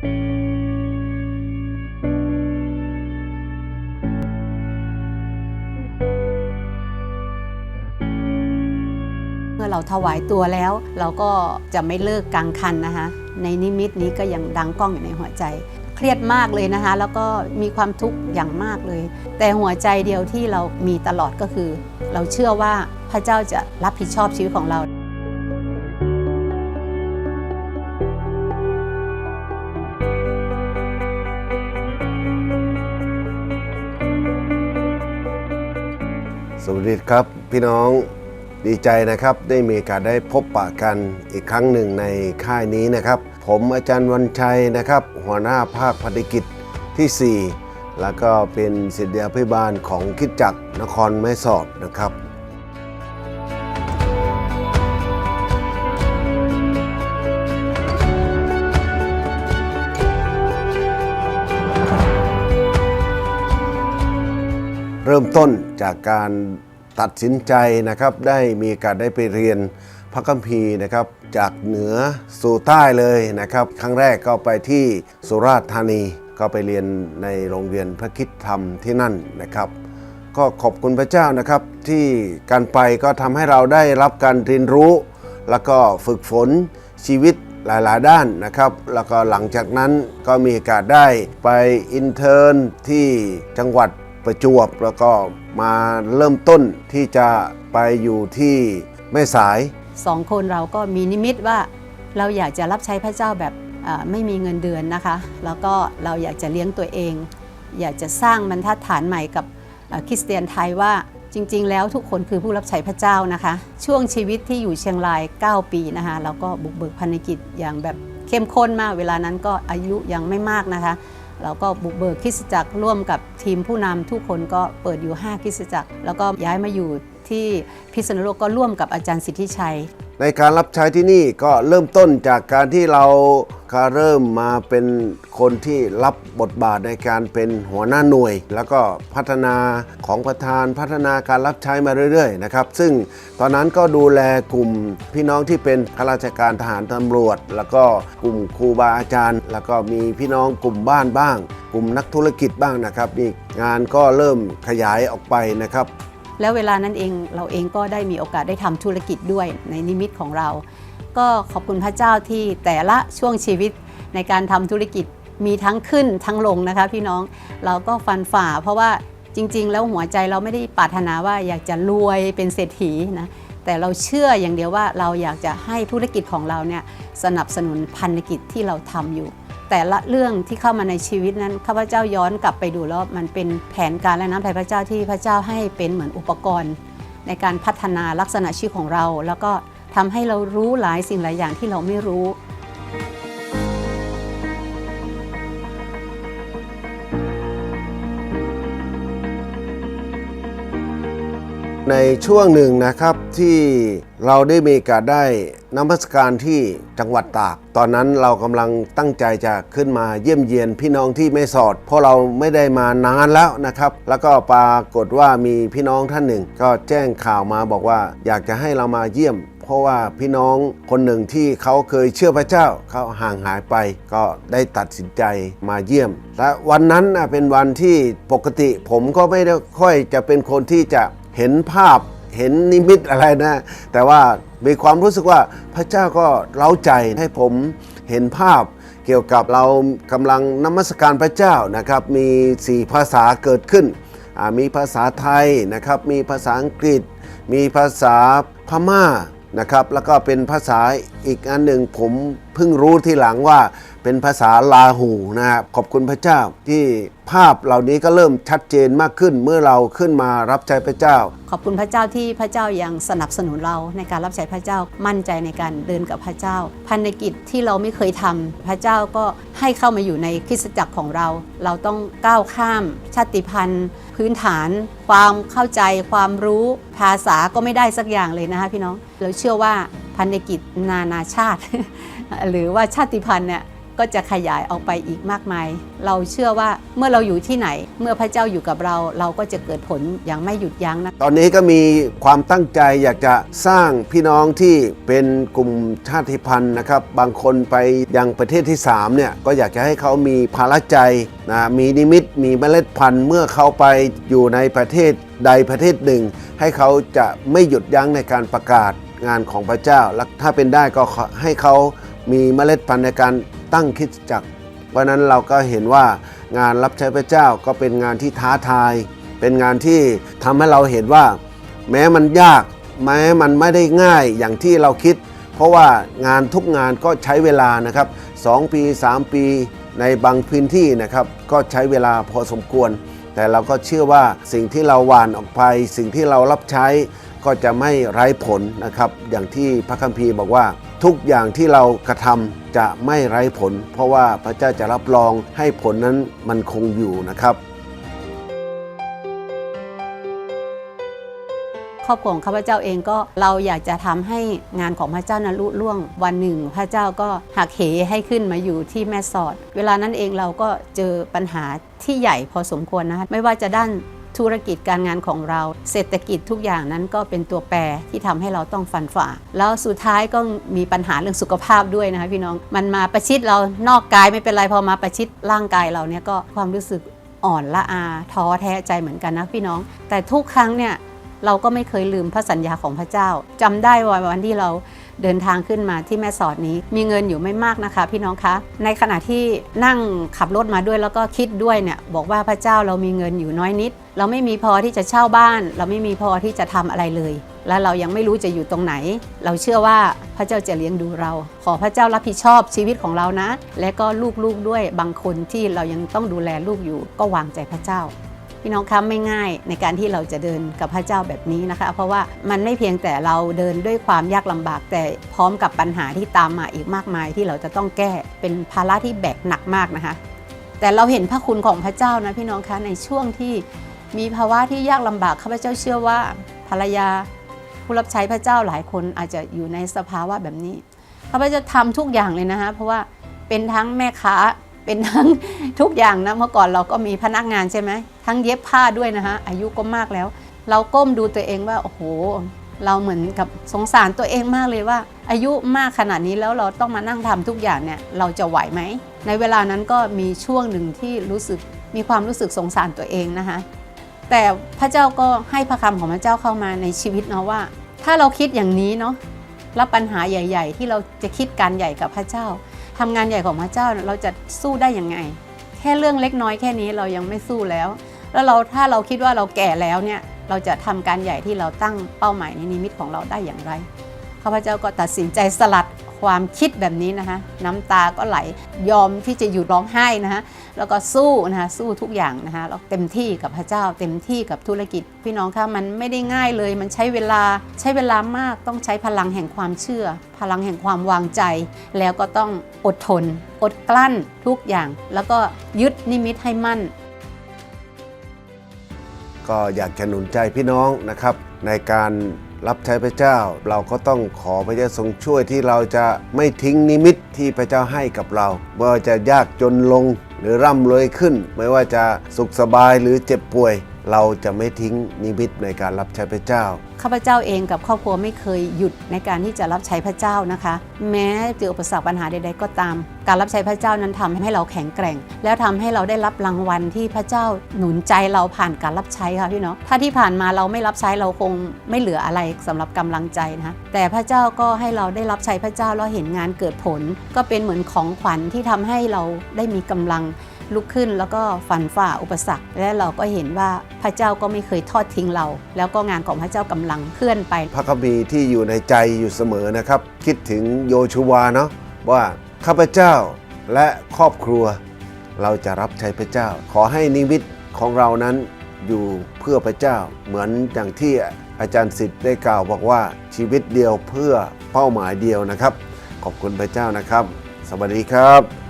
เมื่อเราถวายตัวแล้ว เราก็จะไม่เลิกกลางคันนะคะ ในนิมิตนี้ก็ยังดังกล้องอยู่ในหัวใจ เครียดมากเลยนะคะ แล้วก็มีความทุกข์อย่างมากเลย แต่หัวใจเดียวที่เรามีตลอดก็คือ เราเชื่อว่าพระเจ้าจะรับผิดชอบชีวิตของเรา สวัสดีครับพี่น้องดีใจนะครับได้มีโอกาสได้พบปะกันอีกครั้งหนึ่งในค่ายนี้นะครับ ผมอาจารย์วันชัยนะครับ หัวหน้าภาคปฏิกิจที่ 4 แล้วก็เป็นศิษยาพิบาลของคิดจักรนครแม่สอดนะครับ ริ่มต้นจากการตัดสินใจนะครับ ได้มีกาสได้ไปเรียนพระคัมภีร์นะครับ จากเหนือสู่ใต้เลยนะครับ ครั้งแรกก็ไปที่สุราษฎร์ธานี ก็ไปเรียนในโรงเรียนพระคิดธรรมที่นั่นนะครับ ก็ขอบคุณพระเจ้านะครับ ที่การไปก็ทำให้เราได้รับการเรียนรู้ แล้วก็ฝึกฝนชีวิตหลาย ๆ ด้านนะครับ แล้วก็หลังจากนั้นก็มีโอกาสได้ไปอินเทอร์นที่จังหวัด ประจวบแล้วก็มาเริ่มต้นที่จะไปอยู่ที่แม่สายสองคนเราก็มีนิมิตว่าเราอยากจะรับใช้พระเจ้าแบบไม่มีเงินเดือนนะคะ แล้วก็เราอยากจะเลี้ยงตัวเอง อยากจะสร้างบรรทัดฐานใหม่กับคริสเตียนไทยว่าจริง ๆ แล้วทุกคนคือผู้รับใช้พระเจ้านะคะ ช่วงชีวิตที่อยู่เชียงราย 9 ปีนะคะเราก็บุกเบิกพันธกิจอย่างแบบเข้มข้นมาก เวลานั้นก็อายุยังไม่มากนะคะ เราก็บุกเบิกคริสตจักรร่วมกับทีมผู้นำทุกคนก็เปิดอยู่ 5คริสตจักร แล้วก็ย้ายมาอยู่ที่พิษณุโลกก็ร่วมกับอาจารย์สิทธิชัย ในการรับใช้ที่นี่ก็เริ่มต้นจากการที่เราก็เริ่มมาเป็นคนที่รับบทบาทในการเป็นหัวหน้าหน่วย แล้วก็พัฒนาของประธานพัฒนาการรับใช้มาเรื่อยๆนะครับซึ่งตอนนั้นก็ดูแลกลุ่มพี่น้องที่เป็นข้าราชการทหารตำรวจ แล้วก็กลุ่มครูบาอาจารย์ แล้วก็มีพี่น้องกลุ่มบ้านบ้าง กลุ่มนักธุรกิจบ้างนะครับนี่งานก็เริ่มขยายออกไปนะครับ แล้วเวลานั้นเองเราเองก็ได้มีโอกาสได้ทำธุรกิจด้วยในนิมิตของเรา ก็ขอบคุณพระเจ้าที่แต่ละช่วงชีวิตในการทำธุรกิจมีทั้งขึ้นทั้งลงนะคะ พี่น้องเราก็ฟันฝ่า เพราะว่าจริง ๆ แล้วหัวใจเราไม่ได้ปรารถนาว่าอยากจะรวยเป็นเศรษฐีนะแต่เราเชื่ออย่างเดียวว่าเราอยากจะให้ธุรกิจของเราเนี่ยสนับสนุนพันธกิจที่เราทำอยู่ แต่ละเรื่องที่เข้ามาในชีวิตนั้นข้าพเจ้าย้อนกลับไปดูแล้วมันเป็นแผนการและน้ำใจพระเจ้าที่พระเจ้าให้เป็นเหมือนอุปกรณ์ ในการพัฒนาลักษณะชีวิตของเรา แล้วก็ทำให้เรารู้หลายสิ่งหลายอย่างที่เราไม่รู้ ในช่วงหนึ่งนะครับที่เราได้มีกาสได้นมัสการที่จังหวัดตาก ตอนนั้นเรากำลังตั้งใจจะขึ้นมาเยี่ยมเยียนพี่น้องที่ไม่สอด เพราะเราไม่ได้มานานแล้วนะครับ แล้วก็ปรากฏว่ามีพี่น้องท่านหนึ่ง ก็แจ้งข่าวมาบอกว่าอยากจะให้เรามาเยี่ยม เพราะว่าพี่น้องคนหนึ่งที่เขาเคยเชื่อพระเจ้าเขาห่างหายไป ก็ได้ตัดสินใจมาเยี่ยม และวันนั้นเป็นวันที่ปกติผมก็ไม่ได้ค่อยจะเป็นคนที่จะ เห็นภาพเห็นนิมิตอะไรนะ แต่ว่ามีความรู้สึกว่าพระเจ้าก็เล้าใจให้ผมเห็นภาพเกี่ยวกับเรากำลังนมัสการพระเจ้านะครับ มี 4 ภาษาเกิดขึ้น มีภาษาไทยนะครับ มีภาษาอังกฤษ มีภาษาพม่านะครับ แล้วก็เป็นภาษาอีกอันหนึ่งผมเพิ่งรู้ทีหลังว่า เป็นภาษาลาหูนะครับขอบคุณพระเจ้าที่ภาพเหล่านี้ก็เริ่มชัดเจนมากขึ้นเมื่อเราขึ้นมารับใช้พระเจ้า ขอบคุณพระเจ้าที่พระเจ้ายังสนับสนุนเราในการรับใช้พระเจ้ามั่นใจในการเดินกับพระเจ้าพันธกิจที่เราไม่เคยทำพระเจ้าก็ให้เข้ามาอยู่ในคริสตจักรของเรา เราต้องก้าวข้ามชาติพันธุ์ พื้นฐาน ความเข้าใจ ความรู้ภาษาก็ไม่ได้สักอย่างเลยนะคะพี่น้องเราเชื่อว่าพันธกิจนานาชาติ หรือว่าชาติพันธุ์เนี่ย ก็จะขยายออกไปอีกมากมาย เราเชื่อว่าเมื่อเราอยู่ที่ไหน เมื่อพระเจ้าอยู่กับเรา เราก็จะเกิดผลอย่างไม่หยุดยั้งนะตอนนี้ก็มีความตั้งใจอยากจะสร้างพี่น้องที่เป็นกลุ่มชาติพันธุ์นะครับ บางคนไปยังประเทศที่ 3 เนี่ย ก็อยากจะให้เขามีภาระใจนะมีนิมิตมีเมล็ดพันธุ์ เมื่อเขาไปอยู่ในประเทศใดประเทศหนึ่ง ให้เขาจะไม่หยุดยั้งในการประกาศงานของพระเจ้า และถ้าเป็นได้ก็ให้เขามีเมล็ดพันธุ์ในการ ตั้งคิดจักร เพราะฉะนั้นเราก็เห็นว่างานรับใช้พระเจ้าก็เป็นงานที่ท้าทาย เป็นงานที่ทำให้เราเห็นว่า แม้มันยากแม้มันไม่ได้ง่ายอย่างที่เราคิด เพราะว่างานทุกงานก็ใช้เวลานะครับ2ปี 3 ปีในบางพื้นที่นะครับก็ใช้เวลาพอสมควร แต่เราก็เชื่อว่าสิ่งที่เราหวานออกไป สิ่งที่เรารับใช้ก็จะไม่ไร้ผลนะครับ อย่างที่พระคัมภีร์บอกว่า ทุกอย่างที่เรากระทำจะไม่ไร้ผล เพราะว่าพระเจ้าจะรับรองให้ผลนั้นมันคงอยู่นะครับ ครอบครัวของข้าพเจ้าเองก็เราอยากจะทำให้งานของพระเจ้านั้นลุล่วงวันหนึ่ง พระเจ้าก็หักเหให้ขึ้นมาอยู่ที่แม่สอด เวลานั้นเองเราก็เจอปัญหาที่ใหญ่พอสมควรนะคะไม่ว่าจะด้าน ธุรกิจการงานของเรา เศรษฐกิจทุกอย่างนั้นก็เป็นตัวแปรที่ทำให้เราต้องฟันฝ่า แล้วสุดท้ายก็มีปัญหาเรื่องสุขภาพด้วยนะคะพี่น้องมันมาประชิดเรานอกกายไม่เป็นไรพอมาประชิดร่างกายเราเนี่ยก็ความรู้สึกอ่อนละอาท้อแท้ใจเหมือนกันนะพี่น้อง แต่ทุกครั้งเนี่ยเราก็ไม่เคยลืมพระสัญญาของพระเจ้าจำได้ว่าวันที่เรา เดินทางขึ้นมาที่แม่สอดนี้ มีเงินอยู่ไม่มากนะคะ พี่น้องคะในขณะที่นั่งขับรถมาด้วยแล้วก็คิดด้วยเนี่ยบอกว่าพระเจ้าเรามีเงินอยู่น้อยนิด เราไม่มีพอที่จะเช่าบ้าน เราไม่มีพอที่จะทำอะไรเลย และเรายังไม่รู้จะอยู่ตรงไหน เราเชื่อว่าพระเจ้าจะเลี้ยงดูเรา ขอพระเจ้ารับผิดชอบชีวิตของเรานะ และก็ลูกๆด้วยบางคนที่เรายังต้องดูแลลูกอยู่ก็วางใจพระเจ้า พี่น้องคะไม่ง่ายในการที่เราจะเดินกับพระเจ้าแบบนี้นะคะ เพราะว่ามันไม่เพียงแต่เราเดินด้วยความยากลำบาก แต่พร้อมกับปัญหาที่ตามมาอีกมากมายที่เราจะต้องแก้เป็นภาระที่แบกหนักมากนะคะ แต่เราเห็นพระคุณของพระเจ้านะพี่น้องคะในช่วงที่มีภาวะที่ยากลำบากข้าพเจ้าเชื่อว่าภรรยาผู้รับใช้พระเจ้าหลายคนอาจจะอยู่ในสภาวะแบบนี้ข้าพเจ้าทำทุกอย่างเลยนะคะเพราะว่าเป็นทั้งแม่ค้า เป็นทั้งทุกอย่างนะเมื่อก่อนเราก็มีพนักงานใช่ไหมทั้งเย็บผ้าด้วยนะคะอายุก็มากแล้ว เราก้มดูตัวเองว่าโอ้โห เราเหมือนกับสงสารตัวเองมากเลยว่า อายุมากขนาดนี้แล้วเราต้องมานั่งทำทุกอย่างเนี่ยเราจะไหวไหมในเวลานั้นก็มีช่วงหนึ่งที่รู้สึกมีความรู้สึกสงสารตัวเองนะคะแต่พระเจ้าก็ให้พระคำของพระเจ้าเข้ามาในชีวิตเนาะว่า ถ้าเราคิดอย่างนี้เนาะรับปัญหาใหญ่ ๆ ที่เราจะคิดการใหญ่กับพระเจ้า ทำงานใหญ่ของพระเจ้าเราจะสู้ได้ยังไง แค่เรื่องเล็กน้อยแค่นี้เรายังไม่สู้แล้ว แล้วเราถ้าเราคิดว่าเราแก่แล้วเนี่ยเราจะทำการใหญ่ที่เราตั้งเป้าหมายในนิมิตของเราได้อย่างไรข้าพเจ้าก็ตัดสินใจสลัด ความคิดแบบนี้นะคะ น้ำตาก็ไหลยอมที่จะหยุดร้องไห้นะคะแล้วก็สู้นะคะสู้ทุกอย่างนะคะแล้วเต็มที่กับพระเจ้า เต็มที่กับธุรกิจ พี่น้องคะมันไม่ได้ง่ายเลย มันใช้เวลาใช้เวลามากต้องใช้พลังแห่งความเชื่อ พลังแห่งความวางใจ แล้วก็ต้องอดทน อดกลั้นทุกอย่าง แล้วก็ยึดนิมิตให้มั่น ก็อยากจะหนุนใจพี่น้องนะครับในการ รับใช้พระเจ้า เราก็ต้องขอพระเจ้าทรงช่วยที่เราจะไม่ทิ้งนิมิตที่พระเจ้าให้กับเราไม่ว่าจะยากจนลงหรือร่ำรวยขึ้น ไม่ว่าจะสุขสบายหรือเจ็บป่วย เราจะไม่ทิ้งนิมิตในการรับใช้พระเจ้า ข้าพเจ้าเองกับครอบครัวไม่เคยหยุดในการที่จะรับใช้พระเจ้านะคะ แม้เจออุปสรรคปัญหาใด ๆ ก็ตาม การรับใช้พระเจ้านั้นทำให้เราแข็งแกร่ง แล้วทำให้เราได้รับรางวัลที่พระเจ้าหนุนใจเราผ่านการรับใช้ค่ะพี่เน้องถ้าที่ผ่านมาเราไม่รับใช้เราคงไม่เหลืออะไรสำหรับกำลังใจนะคะแต่พระเจ้าก็ให้เราได้รับใช้พระเจ้าแล้วเห็นงานเกิดผล ก็เป็นเหมือนของขวัญที่ทำให้เราได้มีกำลัง ลุกขึ้นแล้วก็ฝันฝ่าอุปสรรค และเราก็เห็นว่าพระเจ้าก็ไม่เคยทอดทิ้งเรา แล้วก็งานของพระเจ้ากำลังเคลื่อนไป พระคัมภีร์ที่อยู่ในใจอยู่เสมอนะครับ คิดถึงโยชูวาเนาะว่าข้าพเจ้าและครอบครัว เราจะรับใช้พระเจ้า ขอให้นิมิตของเรานั้นอยู่เพื่อพระเจ้า เหมือนอย่างที่อาจารย์สิทธิ์ได้กล่าวบอกว่าชีวิตเดียวเพื่อเป้าหมายเดียวนะครับ ขอบคุณพระเจ้านะครับ สวัสดีครับ